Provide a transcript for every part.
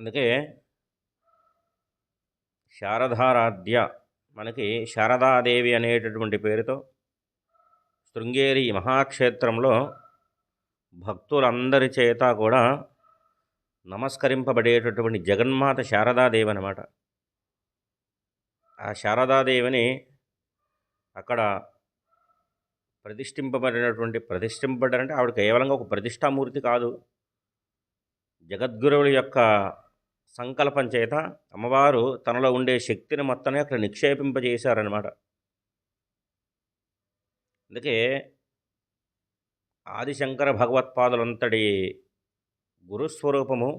అందుకే శారదారాధ్య మనకి శారదాదేవి అనేటటువంటి పేరుతో శృంగేరి మహాక్షేత్రంలో భక్తులందరి చేత కూడా నమస్కరింపబడేటటువంటి జగన్మాత శారదాదేవి అనమాట ఆ శారదాదేవిని అక్కడ ప్రతిష్ఠింపబడినటువంటి ప్రతిష్ఠింపబడారంటే ఆవిడ కేవలంగా ఒక ప్రతిష్టామూర్తి కాదు. జగద్గురువుల యొక్క సంకల్పం చేత అమ్మవారు తనలో ఉండే శక్తిని మొత్తాన్ని అక్కడ నిక్షేపింపజేశారనమాట అందుకే ఆదిశంకర భగవత్పాదులంతటి గురుస్వరూపము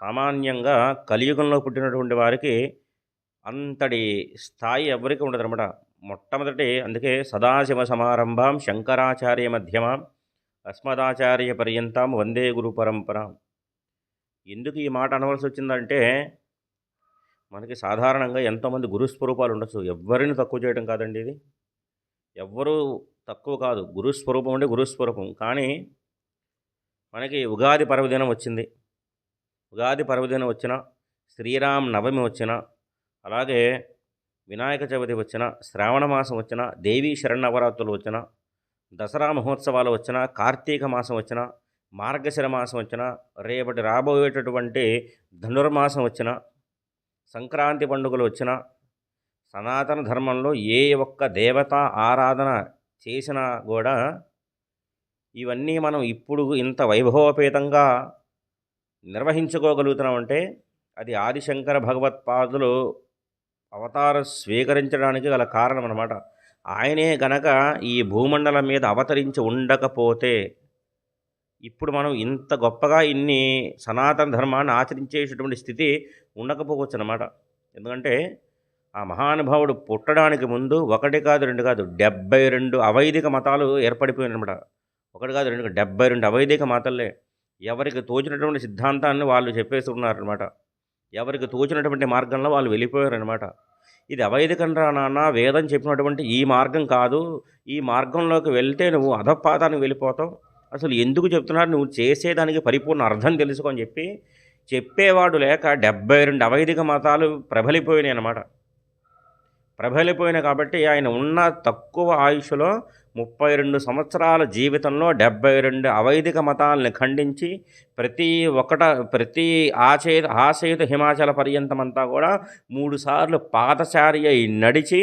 సామాన్యంగా కలియుగంలో పుట్టినటువంటి వారికి అంతటి స్థాయి ఎవరికి ఉండదనమాట మొట్టమొదటి అందుకే సదాశివ సమారంభం శంకరాచార్య మధ్యమాం అస్మదాచార్య పర్యంతం వందే గురు పరంపరాం. ఎందుకు ఈ మాట అనవలసి వచ్చిందంటే మనకి సాధారణంగా ఎంతోమంది గురుస్వరూపాలు ఉండొచ్చు. ఎవరిని తక్కువ చేయడం కాదండి ఇది. ఎవ్వరూ తక్కువ కాదు. గురుస్వరూపం అంటే గురుస్వరూపం. కానీ మనకి ఉగాది పర్వదినం వచ్చింది. ఉగాది పర్వదినం వచ్చిన శ్రీరామ్ నవమి వచ్చిన అలాగే వినాయక చవితి వచ్చిన శ్రావణ మాసం వచ్చిన దేవీ శరణవరాత్రులు వచ్చిన దసరా మహోత్సవాలు వచ్చిన కార్తీక మాసం వచ్చిన మార్గశిర మాసం వచ్చిన రేపటి రాబోయేటటువంటి ధనుర్మాసం వచ్చిన సంక్రాంతి పండుగలు వచ్చిన సనాతన ధర్మంలో ఏ ఒక్క దేవత ఆరాధన చేసినా కూడా ఇవన్నీ మనం ఇప్పుడు ఇంత వైభవపేతంగా నిర్వహించుకోగలుగుతున్నామంటే అది ఆదిశంకర భగవత్పాదులు అవతారం స్వీకరించడానికి గల కారణం అన్నమాట ఆయనే గనక ఈ భూమండలం మీద అవతరించి ఉండకపోతే ఇప్పుడు మనం ఇంత గొప్పగా ఇన్ని సనాతన ధర్మాన్ని ఆచరించేటటువంటి స్థితి ఉండకపోవచ్చు అనమాట ఎందుకంటే ఆ మహానుభావుడు పుట్టడానికి ముందు ఒకటి కాదు రెండు కాదు డెబ్బై రెండు అవైదిక మతాలు ఏర్పడిపోయినమాట ఒకటి కాదు రెండు కాదు, డెబ్బై రెండు అవైదిక మతాలే. ఎవరికి తోచినటువంటి సిద్ధాంతాన్ని వాళ్ళు చెప్పేస్తున్నారనమాట ఎవరికి తోచినటువంటి మార్గంలో వాళ్ళు వెళ్ళిపోయారనమాట ఇది అవైదికం రా నాన్న వేదం చెప్పినటువంటి ఈ మార్గం కాదు. ఈ మార్గంలోకి వెళ్తే నువ్వు అధపాతానికి వెళ్ళిపోతావు. అసలు ఎందుకు చెప్తున్నారు? నువ్వు చేసేదానికి పరిపూర్ణ అర్థం తెలుసుకొని చెప్పి చెప్పేవాడు లేక డెబ్బై రెండు అవైదిక మతాలు ప్రబలిపోయినాయి అన్నమాట. ప్రబలిపోయినాయి కాబట్టి ఆయన ఉన్న తక్కువ ఆయుష్లో ముప్పై రెండు సంవత్సరాల జీవితంలో డెబ్బై రెండు అవైదిక మతాలను ఖండించి ప్రతి ఒక్కట ప్రతి ఆచేత ఆశయుత హిమాచల పర్యంతమంతా కూడా మూడుసార్లు పాదచారి అయి నడిచి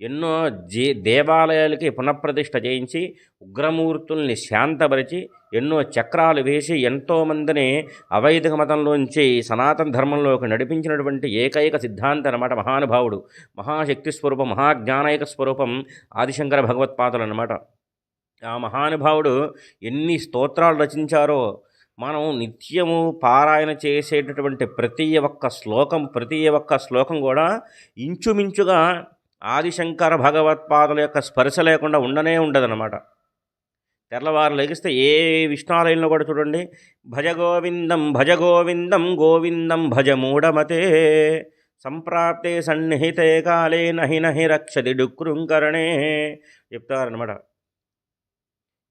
ఎన్నో జే దేవాలయాలకి పునఃప్రతిష్ఠ చేయించి ఉగ్రమూర్తుల్ని శాంతపరిచి ఎన్నో చక్రాలు వేసి ఎంతోమందిని అవైదిక మతంలోంచి సనాతన ధర్మంలోకి నడిపించినటువంటి ఏకైక సిద్ధాంతం అనమాట మహానుభావుడు. మహాశక్తి స్వరూపం మహాజ్ఞానైక స్వరూపం ఆదిశంకర భగవత్పాదులు అనమాట ఆ మహానుభావుడు ఎన్ని స్తోత్రాలు రచించారో మనం నిత్యము పారాయణ చేసేటటువంటి ప్రతి ఒక్క శ్లోకం ప్రతి ఒక్క శ్లోకం కూడా ఇంచుమించుగా ఆదిశంకర భగవత్పాదుల యొక్క స్పర్శ లేకుండా ఉండనే ఉండదన్నమాట. తెల్లవారు లెగిస్తే ఏ విష్ణాలయంలో కూడా చూడండి భజ గోవిందం భజ గోవిందం గోవిందం భజ మూఢమతే సంప్రాప్తే సన్నిహితే కాలే నహి నహి రక్షది డుక్రుంకరణే చెప్తారనమాట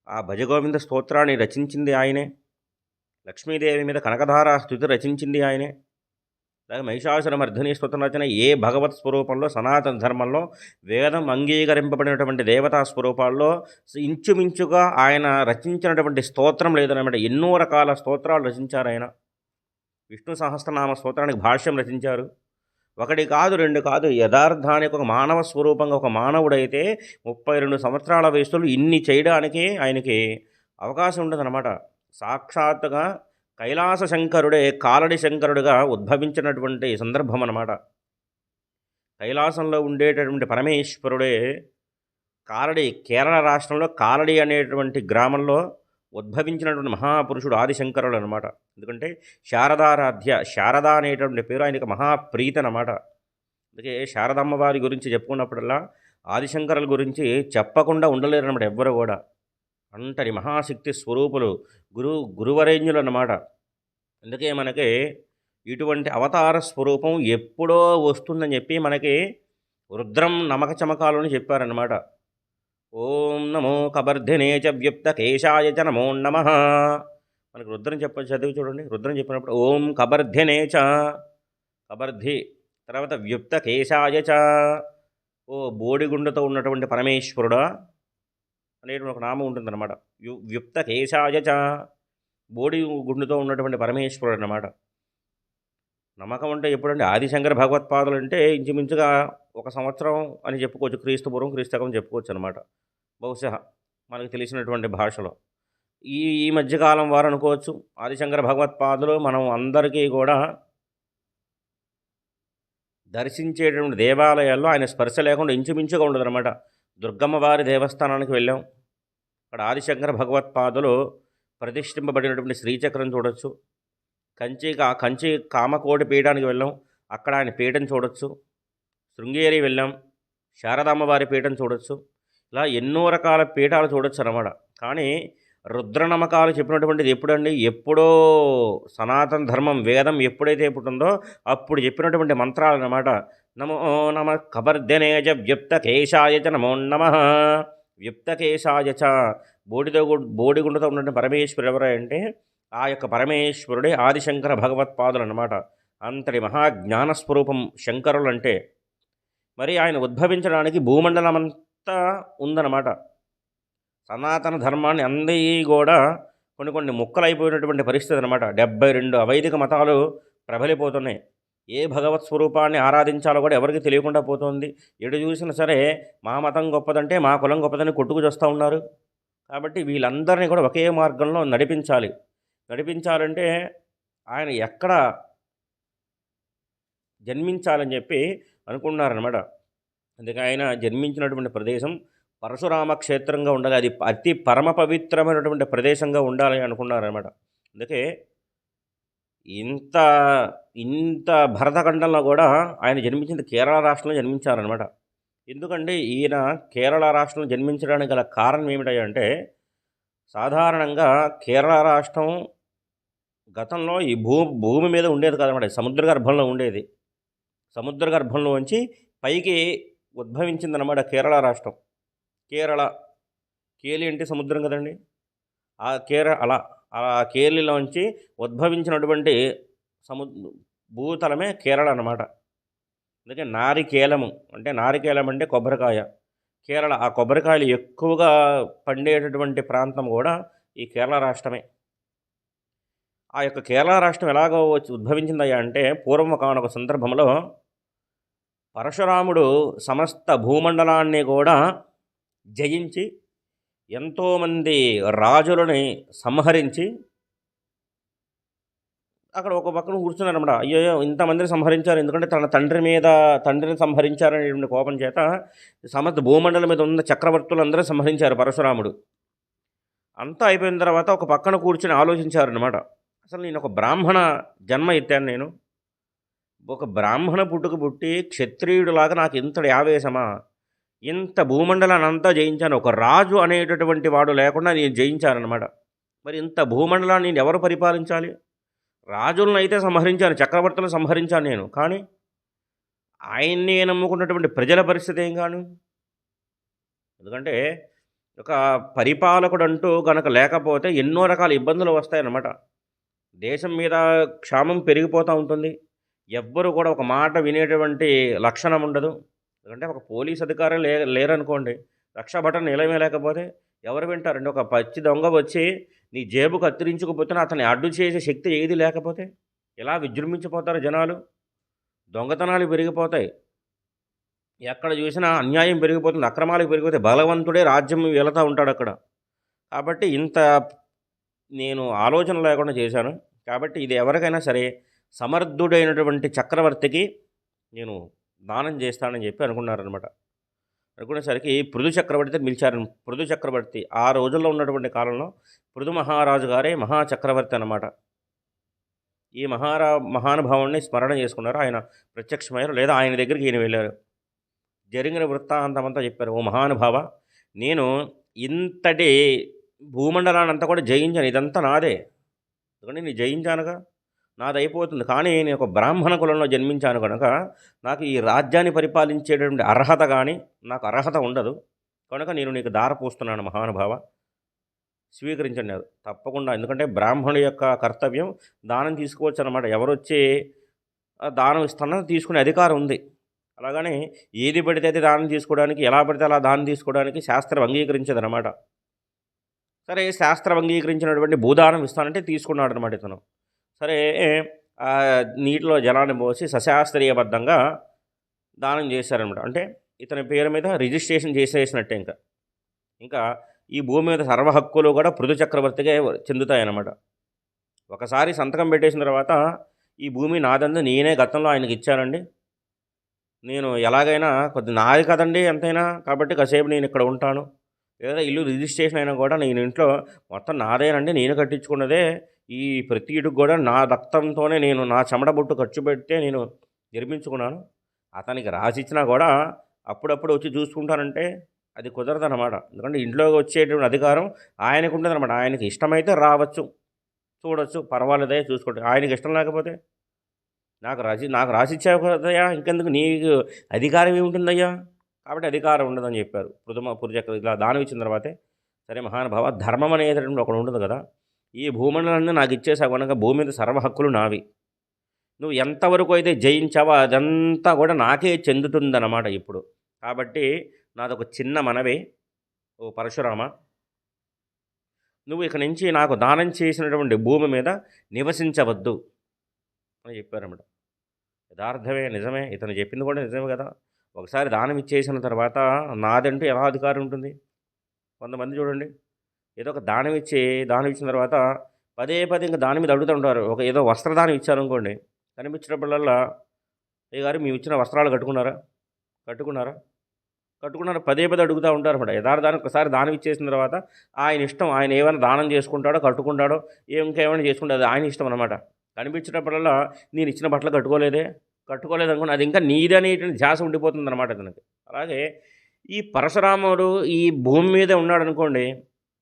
ఆ భజగోవింద స్తోత్రాన్ని రచించింది ఆయనే. లక్ష్మీదేవి మీద కనకధారా స్థుతి రచించింది ఆయనే. అలాగే మహిషాసుర మర్ధిని స్తోత్రం రచన ఏ భగవత్ స్వరూపంలో సనాతన ధర్మంలో వేదం అంగీకరింపబడినటువంటి దేవతా స్వరూపాల్లో ఇంచుమించుగా ఆయన రచించినటువంటి స్తోత్రం లేదనమాట ఎన్నో రకాల స్తోత్రాలు రచించారు ఆయన. విష్ణు సహస్రనామ స్తోత్రానికి భాష్యం రచించారు. ఒకటి కాదు రెండు కాదు యథార్థానికి ఒక మానవ స్వరూపంగా ఒక మానవుడైతే ముప్పై రెండు సంవత్సరాల వయసులో ఇన్ని చేయడానికి ఆయనకి అవకాశం ఉండదన్నమాట. సాక్షాత్తుగా కైలాస శంకరుడే కాలడి శంకరుడుగా ఉద్భవించినటువంటి సందర్భం అన్నమాట. కైలాసంలో ఉండేటటువంటి పరమేశ్వరుడే కాలడి కేరళ రాష్ట్రంలో కాలడి అనేటువంటి గ్రామంలో ఉద్భవించినటువంటి మహాపురుషుడు ఆదిశంకరుడు అనమాట ఎందుకంటే శారదారాధ్య శారద అనేటువంటి పేరు ఆయనకి మహాప్రీతి అనమాట అందుకే శారదమ్మ వారి గురించి చెప్పుకున్నప్పుడల్లా ఆదిశంకరుల గురించి చెప్పకుండా ఉండలేరు అనమాట ఎవ్వరు కూడా. అంతటి మహాశక్తి స్వరూపులు గురు గురువరేంజులు అన్నమాట అందుకే మనకి ఇటువంటి అవతార స్వరూపం ఎప్పుడో వస్తుందని చెప్పి మనకి రుద్రం నమక చమకాలని చెప్పారన్నమాట. ఓం నమో కబర్ధినే చ వ్యుప్త కేశాయ చ నమో నమ. మనకు రుద్రం చెప్ప చదివి చూడండి. రుద్రం చెప్పినప్పుడు ఓం కబర్ధినే చ కబర్ధి తర్వాత వ్యుప్త కేశాయ చ. ఓ బోడిగుండతో ఉన్నటువంటి పరమేశ్వరుడా అనేటువంటి ఒక నామం ఉంటుందన్నమాట. యు వ్యుప్త కేశాయచ బోడి గుండుతో ఉన్నటువంటి పరమేశ్వరుడు అన్నమాట. నమ్మకం అంటే ఎప్పుడంటే ఆదిశంకర భగవత్పాదులు అంటే ఇంచుమించుగా ఒక సంవత్సరం అని చెప్పుకోవచ్చు. క్రీస్తు పూర్వం క్రీస్తకం చెప్పుకోవచ్చు అనమాట బహుశా మనకు తెలిసినటువంటి భాషలో. ఈ ఈ మధ్యకాలం వారు అనుకోవచ్చు ఆదిశంకర భగవత్పాదులు మనం అందరికీ కూడా దర్శించేటువంటి దేవాలయాల్లో ఆయన స్పర్శ లేకుండా ఇంచుమించుగా ఉండదు అనమాట దుర్గమ్మవారి దేవస్థానానికి వెళ్ళాం. అక్కడ ఆదిశంకర భగవత్పాదులు ప్రతిష్ఠింపబడినటువంటి శ్రీచక్రం చూడొచ్చు. కంచి కా కంచి కామకోటి పీఠానికి వెళ్ళాం. అక్కడ ఆయన పీఠం చూడొచ్చు. శృంగేరి వెళ్ళాం. శారదామ్మవారి పీఠం చూడొచ్చు. ఇలా ఎన్నో రకాల పీఠాలు చూడొచ్చు అన్నమాట. కానీ రుద్ర నమ్మకాలు చెప్పినటువంటిది ఎప్పుడండి? ఎప్పుడో సనాతన ధర్మం వేదం ఎప్పుడైతే పుట్టిందో అప్పుడు చెప్పినటువంటి మంత్రాలు అన్నమాట. నమో నమ కబర్దనేజ వ్యుప్తకేశాయ చ నమో నమ. వ్యుప్త చ. బోడితో బోడిగుండతో ఉన్నటువంటి పరమేశ్వరుడు ఎవరంటే ఆ యొక్క పరమేశ్వరుడే ఆదిశంకర భగవత్పాదులు అనమాట అంతటి మహాజ్ఞానస్వరూపం శంకరులు అంటే. మరి ఆయన ఉద్భవించడానికి భూమండలం అంతా ఉందన్నమాట. సనాతన ధర్మాన్ని అందరి కూడా కొన్ని కొన్ని ముక్కలైపోయినటువంటి పరిస్థితి అనమాట డెబ్బై రెండు అవైదిక మతాలు ప్రబలిపోతున్నాయి. ఏ భగవత్ స్వరూపాన్ని ఆరాధించాలో కూడా ఎవరికి తెలియకుండా పోతుంది. ఎటు చూసినా సరే మా మతం గొప్పదంటే మా కులం గొప్పదని కొట్టుకు చేస్తూ ఉన్నారు. కాబట్టి వీళ్ళందరినీ కూడా ఒకే మార్గంలో నడిపించాలి. నడిపించాలంటే ఆయన ఎక్కడ జన్మించాలని చెప్పి అనుకున్నారనమాట అందుకే ఆయన జన్మించినటువంటి ప్రదేశం పరశురామ క్షేత్రంగా ఉండాలి. అది అతి పరమ పవిత్రమైనటువంటి ప్రదేశంగా ఉండాలని అనుకున్నారనమాట అందుకే ఇంత ఇంత భరతఖండంలో కూడా ఆయన జన్మించింది కేరళ రాష్ట్రంలో జన్మించారనమాట ఎందుకంటే ఈయన కేరళ రాష్ట్రంలో జన్మించడానికి గల కారణం ఏమిటంటే సాధారణంగా కేరళ రాష్ట్రం గతంలో ఈ భూ భూమి మీద ఉండేది కాదనమాట సముద్ర గర్భంలో ఉండేది. సముద్ర గర్భంలో ఉంచి పైకి ఉద్భవించిందనమాట కేరళ రాష్ట్రం. కేరళ కేలి అంటే సముద్రం కదండి. ఆ కేర అలా ఆ కేరళలోంచి ఉద్భవించినటువంటి సము భూతలమే కేరళ అన్నమాట. అందుకే నారికేలము అంటే నారికేలం అంటే కొబ్బరికాయ. కేరళ ఆ కొబ్బరికాయలు ఎక్కువగా పండేటటువంటి ప్రాంతం కూడా ఈ కేరళ రాష్ట్రమే. ఆ యొక్క కేరళ రాష్ట్రం ఎలాగో వచ్చి ఉద్భవించిందయ్యా అంటే పూర్వం ఒక సందర్భంలో పరశురాముడు సమస్త భూమండలాన్ని కూడా జయించి ఎంతోమంది రాజులని సంహరించి అక్కడ ఒక పక్కన కూర్చున్నారన్నమాట. అయ్యో ఇంతమందిని సంహరించారు. ఎందుకంటే తన తండ్రి మీద తండ్రిని సంహరించారనేటువంటి కోపం చేత సమస్త భూమండలం మీద ఉన్న చక్రవర్తులందరూ సంహరించారు పరశురాముడు. అంతా అయిపోయిన తర్వాత ఒక పక్కన కూర్చుని ఆలోచించారనమాట అసలు నేను ఒక బ్రాహ్మణ జన్మ ఎత్తాను నేను. ఒక బ్రాహ్మణ పుట్టుకు పుట్టి క్షత్రియుడిలాగా నాకు ఇంతటి ఆవేశమా? ఇంత భూమండలాన్ని అంతా జయించాను. ఒక రాజు అనేటటువంటి వాడు లేకుండా నేను జయించానన్నమాట. మరి ఇంత భూమండలాన్ని నేను ఎవరు పరిపాలించాలి? రాజులను అయితే సంహరించాను చక్రవర్తులను సంహరించాను నేను. కానీ ఆయన్ని నమ్ముకున్నటువంటి ప్రజల పరిస్థితి ఏం కాను ఎందుకంటే ఒక పరిపాలకుడు అంటూ కనుక లేకపోతే ఎన్నో రకాల ఇబ్బందులు వస్తాయన్నమాట. దేశం మీద క్షామం పెరిగిపోతూ ఉంటుంది. ఎవ్వరు కూడా ఒక మాట వినేటువంటి లక్షణం ఉండదు. ఎందుకంటే ఒక పోలీస్ అధికారం లే లేరనుకోండి రక్షా బటన్ నిలమే లేకపోతే ఎవరు వింటారండి? ఒక పచ్చి దొంగ వచ్చి నీ జేబు కత్తిరించుకుపోతున్నా అతన్ని అడ్డు చేసే శక్తి ఏది లేకపోతే? ఎలా విజృంభించిపోతారు జనాలు? దొంగతనాలు పెరిగిపోతాయి. ఎక్కడ చూసినా అన్యాయం పెరిగిపోతుంది అక్రమాలకు పెరిగిపోతే బలవంతుడే రాజ్యం వెళుతూ ఉంటాడు అక్కడ. కాబట్టి ఇంత నేను ఆలోచన లేకుండా చేశాను. కాబట్టి ఇది ఎవరికైనా సరే సమర్థుడైనటువంటి చక్రవర్తికి నేను దానం చేస్తానని చెప్పి అనుకున్నారనమాట అనుకునేసరికి పృథు చక్రవర్తి పిలిచారు. పృథు చక్రవర్తి ఆ రోజుల్లో ఉన్నటువంటి కాలంలో పృథు మహారాజు గారే మహాచక్రవర్తి అనమాట ఈ మహారా మహానుభావుణ్ణి స్మరణ చేసుకున్నారు. ఆయన ప్రత్యక్షమయ్యారు లేదా ఆయన దగ్గరికి ఈయన వెళ్ళారు. జరిగిన వృత్తాంతమంతా చెప్పారు. ఓ మహానుభావ నేను ఇంతటి భూమండలాన్ని అంతా కూడా జయించాను. ఇదంతా నాదే. ఎందుకంటే నేను జయించానుగా. నాది అయిపోతుంది కానీ నేను ఒక బ్రాహ్మణ కులంలో జన్మించాను కనుక నాకు ఈ రాజ్యాన్ని పరిపాలించేటటువంటి అర్హత కానీ నాకు అర్హత ఉండదు. కనుక నేను నీకు దార పూస్తున్నాను మహానుభావ. స్వీకరించండి తప్పకుండా. ఎందుకంటే బ్రాహ్మణుడి యొక్క కర్తవ్యం దానం తీసుకోవచ్చు అనమాట ఎవరొచ్చి దానం ఇస్తానో తీసుకునే అధికారం ఉంది. అలాగనే ఏది పడితే అయితే దానం తీసుకోవడానికి ఎలా పడితే అలా దానం తీసుకోవడానికి శాస్త్రం అంగీకరించదు అనమాట సరే శాస్త్రం అంగీకరించినటువంటి భూదానం ఇస్తానంటే తీసుకున్నాడు అనమాట ఇతను. సరే నీటిలో జలాన్ని పోసి సశాస్త్రీయబద్ధంగా దానం చేశారనమాట అంటే ఇతని పేరు మీద రిజిస్ట్రేషన్ చేసేసినట్టే ఇంకా. ఇంకా ఈ భూమి మీద సర్వ హక్కులు కూడా పృథు చక్రవర్తిగా చెందుతాయన్నమాట. ఒకసారి సంతకం పెట్టేసిన తర్వాత ఈ భూమి నాదంతా నేనే గతంలో ఆయనకి ఇచ్చానండి. నేను ఎలాగైనా కొద్ది నాది కదండి ఎంతైనా కాబట్టి కాసేపు నేను ఇక్కడ ఉంటాను. లేదా ఇల్లు రిజిస్ట్రేషన్ అయినా కూడా నేను ఇంట్లో మొత్తం నాదేనండి నేను కట్టించుకున్నదే ఈ ప్రతి కూడా నా రక్తంతోనే నేను నా చెమట బొట్టు ఖర్చు పెడితే నేను నిర్మించుకున్నాను. అతనికి రాసిచ్చినా కూడా అప్పుడప్పుడు వచ్చి చూసుకుంటానంటే అది కుదరదన్నమాట. ఎందుకంటే ఇంట్లోకి వచ్చేటువంటి అధికారం ఆయనకు ఉంటుందన్నమాట ఆయనకి ఇష్టమైతే రావచ్చు చూడొచ్చు పర్వాలేదే చూసుకోండి ఆయనకి ఇష్టం లేకపోతే నాకు రాసి నాకు రాసిచ్చావు కదయ్యా ఇంకెందుకు నీకు అధికారం ఏముంటుందయ్యా? కాబట్టి అధికారం ఉండదని చెప్పారు. పృథమ పురుచక్ర ఇలా దానం ఇచ్చిన తర్వాతే సరే మహానుభావ ధర్మం అనేటటువంటి ఒకటి ఉంటుంది కదా. ఈ భూమండలాన్ని నాకు ఇచ్చేసావు కనుక భూమి మీద సర్వ హక్కులు నావి. నువ్వు ఎంతవరకు అయితే జయించావో అదంతా కూడా నాకే చెందుతుందన్నమాట ఇప్పుడు. కాబట్టి నాదొక చిన్న మనవి ఓ పరశురామ. నువ్వు ఇక నుంచి నాకు దానం చేసినటువంటి భూమి మీద నివసించవద్దు అని చెప్పారన్నమాట. యథార్థమే నిజమే ఇతను చెప్పింది కూడా నిజమే కదా. ఒకసారి దానం ఇచ్చేసిన తర్వాత నాదంటూ ఎలా అధికారం ఉంటుంది? కొంతమంది చూడండి. ఏదో ఒక దానం ఇచ్చి దానం ఇచ్చిన తర్వాత పదే పదే ఇంకా దాని మీద అడుగుతుంటారు ఒక ఏదో వస్త్రదానం ఇచ్చారనుకోండి కనిపించినప్పుడల్లా అయ్య గారు మేము ఇచ్చిన వస్త్రాలు కట్టుకున్నారా? కట్టుకున్నారా? కట్టుకున్నారు. పదే పదే అడుగుతూ ఉంటారు అనమాట యథార్థానికి ఒకసారి దానం ఇచ్చేసిన తర్వాత ఆయన ఇష్టం ఆయన ఏమైనా దానం చేసుకుంటాడో కట్టుకుంటాడో ఇంకేమైనా అది ఆయన ఇష్టం అనమాట కనిపించినప్పుడల్లా నేను ఇచ్చిన బట్టలు కట్టుకోలేదే కట్టుకోలేదు అనుకున్నా అది ఇంకా నీదనేటువంటి ధ్యాస ఉండిపోతుంది అనమాట అతనికి. అలాగే ఈ పరశురాముడు ఈ భూమి మీద ఉన్నాడు అనుకోండి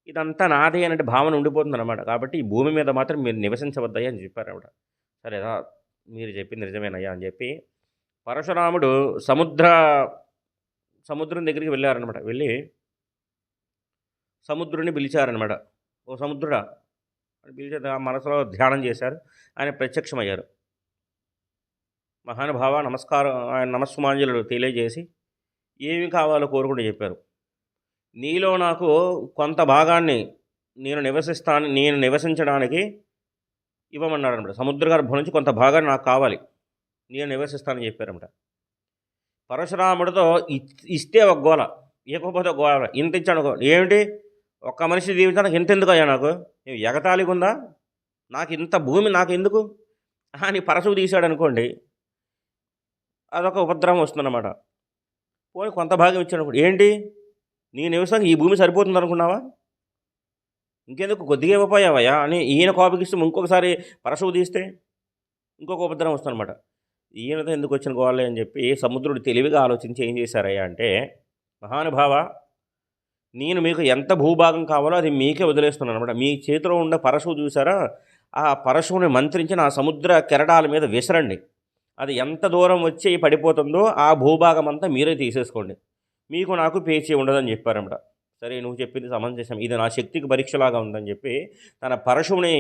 ఇదంతా నాదే అనే భావన ఉండిపోతుంది అనమాట కాబట్టి ఈ భూమి మీద మాత్రం మీరు నివసించవద్దయ్యా అని చెప్పారు ఆవిడ. సరే మీరు చెప్పింది నిజమేనయ్యా అని చెప్పి పరశురాముడు సముద్ర సముద్రం దగ్గరికి వెళ్ళారనమాట వెళ్ళి సముద్రుని పిలిచారనమాట ఓ సముద్రుడా? అని పిలిచే ఆ మనసులో ధ్యానం చేశారు. ఆయన ప్రత్యక్షమయ్యారు. మహానుభావ నమస్కారం ఆయన నమస్సుమాంజలు తెలియజేసి ఏమి కావాలో కోరుకుంటూ చెప్పారు. నీలో నాకు కొంత భాగాన్ని నేను నివసిస్తాను నేను నివసించడానికి ఇవ్వమన్నాడు అనమాట సముద్ర గర్భం నుంచి కొంత భాగాన్ని నాకు కావాలి. నేను నివసిస్తానని చెప్పారన్నమాట పరశురాముడితో ఇ- ఇస్తే ఒక గోల ఇవ్వకపోతే ఒక గోల ఇంత ఇచ్చాను ఏమిటి? ఒక్క మనిషి జీవితానికి ఇంత ఎందుకు అయ్యా నాకు? ఎగతాళిగా ఉందా? నాకు ఇంత భూమి నాకు ఎందుకు? అని పరశువు తీశాడు అనుకోండి అదొక ఉపద్రవం వస్తుందన్నమాట. పోనీ కొంత భాగం ఇచ్చాడు అనుకోండి. ఏంటి? నీ నివసానికి ఈ భూమి సరిపోతుంది అనుకున్నావా? ఇంకెందుకు? కొద్దిగా ఇవ్వపోయావయ్యా అని ఈయన కోపగిస్తూ ఇంకొకసారి పరశువు తీస్తే ఇంకొక ఉపద్రవం వస్తుందన్నమాట. ఈయనతో ఎందుకు వచ్చిన గోవాలి అని చెప్పి సముద్రుడు తెలివిగా ఆలోచించి ఏం చేశారయ్యా అంటే మహానుభావ నేను మీకు ఎంత భూభాగం కావాలో అది మీకే వదిలేస్తున్నాను అనమాట మీ చేతిలో ఉన్న పరశువు చూసారా ఆ పరశువుని మంత్రించి నా సముద్ర కెరడాల మీద విసరండి. అది ఎంత దూరం వచ్చి పడిపోతుందో ఆ భూభాగం అంతా మీరే తీసేసుకోండి. మీకు నాకు పేచీ ఉండదని చెప్పారన్నమాట. సరే నువ్వు చెప్పింది సమంజసం ఇది నా శక్తికి పరీక్షలాగా ఉందని చెప్పి తన పరశువుని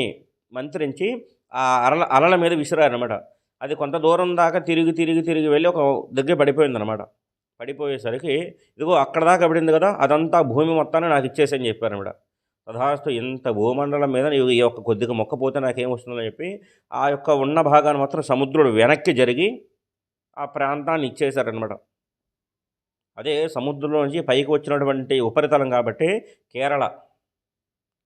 మంత్రించి ఆ అరల అలల మీద విసిరారనమాట అది కొంత దూరం దాకా తిరిగి తిరిగి తిరిగి వెళ్ళి ఒక దగ్గర పడిపోయిందనమాట పడిపోయేసరికి ఇదిగో అక్కడ దాకా పడింది కదా అదంతా భూమి మొత్తాన్ని నాకు ఇచ్చేసని చెప్పారనమాట తథాస్తు ఇంత భూమండలం మీద ఈ యొక్క కొద్దిగా మొక్కపోతే నాకేం వస్తుందని చెప్పి ఆ యొక్క ఉన్న భాగాన్ని మాత్రం సముద్రుడు వెనక్కి జరిగి ఆ ప్రాంతాన్ని ఇచ్చేశారనమాట అదే సముద్రంలో నుంచి పైకి వచ్చినటువంటి ఉపరితలం కాబట్టి కేరళ.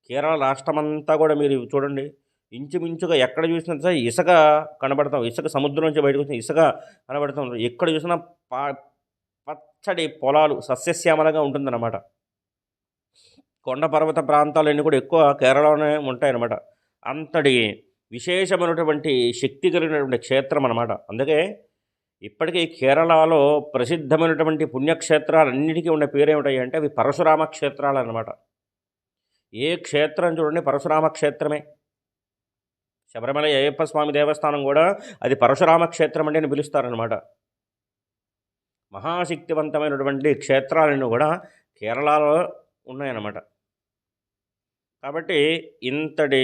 కేరళ రాష్ట్రమంతా కూడా మీరు చూడండి. ఇంచుమించుగా ఎక్కడ చూసినా సరే ఇసుక కనబడతాం. ఇసుక సముద్రం నుంచి బయటకు వచ్చిన ఇసుక కనబడతాం. ఎక్కడ చూసినా పా పచ్చడి పొలాలు సస్యశ్యామలంగా ఉంటుందన్నమాట. కొండ పర్వత ప్రాంతాలన్నీ కూడా ఎక్కువ కేరళలోనే ఉంటాయన్నమాట. అంతటి విశేషమైనటువంటి శక్తి కలిగినటువంటి క్షేత్రం అన్నమాట. అందుకే ఇప్పటికీ కేరళలో ప్రసిద్ధమైనటువంటి పుణ్యక్షేత్రాలన్నిటికీ ఉన్న పేరేమిటాయి అంటే అవి పరశురామ క్షేత్రాలు అన్నమాట ఏ క్షేత్రం చూడండి పరశురామ క్షేత్రమే. శబరిమల అయ్యప్ప స్వామి దేవస్థానం కూడా అది పరశురామ క్షేత్రం అంటే పిలుస్తారనమాట మహాశక్తివంతమైనటువంటి క్షేత్రాలను కూడా కేరళలో ఉన్నాయన్నమాట. కాబట్టి ఇంతటి